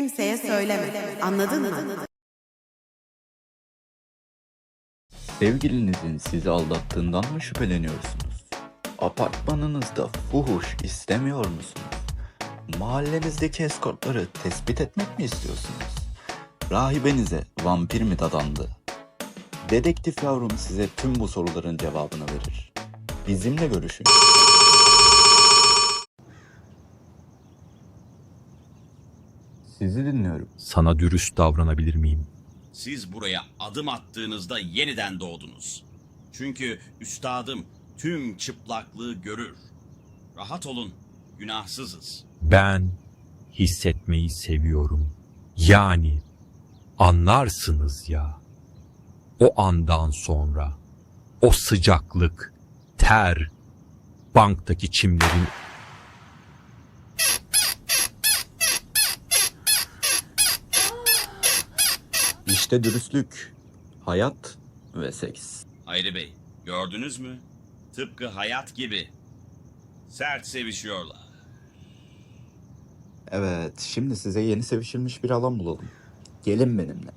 Kimseye söyleme. Anladın mı? Sevgilinizin sizi aldattığından mı şüpheleniyorsunuz? Apartmanınızda fuhuş istemiyor musunuz? Mahallenizdeki eskortları tespit etmek mi istiyorsunuz? Rahibenize vampir mi dadandı? Dedektif yavrum size tüm bu soruların cevabını verir. Bizimle görüşün. Sizi dinliyorum. Sana dürüst davranabilir miyim? Siz buraya adım attığınızda yeniden doğdunuz. Çünkü üstadım tüm çıplaklığı görür. Rahat olun, günahsızız. Ben hissetmeyi seviyorum. Yani anlarsınız ya. O andan sonra o sıcaklık, ter, banktaki çimlerin İşte dürüstlük, hayat ve seks. Hayri Bey, gördünüz mü? Tıpkı hayat gibi. Sert sevişiyorlar. Evet, şimdi size yeni sevişilmiş bir alan bulalım. Gelin benimle.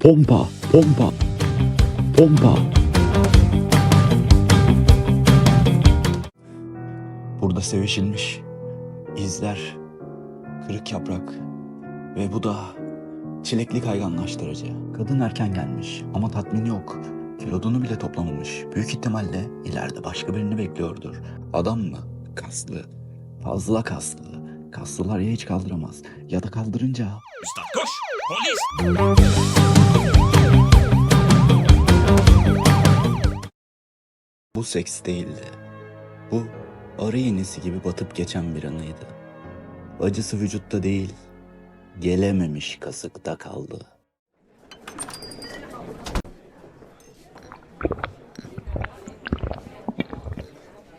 Pompa, pompa, pompa. Burada sevişilmiş. izler, kırık yaprak ve bu da çilekli kayganlaştırıcı. Kadın erken gelmiş ama tatmin yok. Kilodunu bile toplamamış. Büyük ihtimalle ileride başka birini bekliyordur. Adam mı? Kaslı. Fazla kaslı. Kaslılar ya hiç kaldıramaz ya da kaldırınca Üstad koş! Polis! Bu seks değildi. Bu arı iğnesi gibi batıp geçen bir anıydı. Acısı vücutta değil, gelememiş kasıkta kaldı.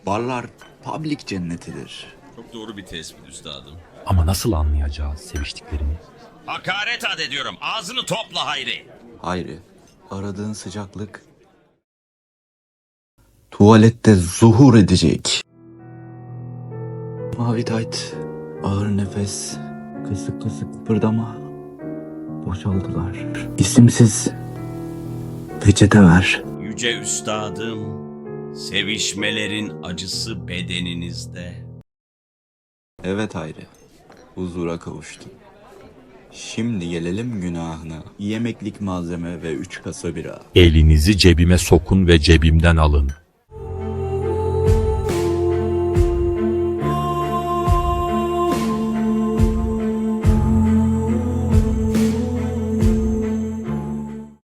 Barlar public cennetidir. Çok doğru bir tespit üstadım. ama nasıl anlayacağız seviştiklerini? Hakaret ad ediyorum. Ağzını topla Hayri. Hayri, aradığın sıcaklık tuvalette zuhur edecek. Mavi tayt, ağır nefes, kısık kısık kıpırdama. Boşaldılar. İsimsiz peçete ver. Yüce üstadım, sevişmelerin acısı bedeninizde. Evet Hayri, huzura kavuştun. Şimdi gelelim günahına. Yemeklik malzeme ve üç kasa bira. Elinizi cebime sokun ve cebimden alın.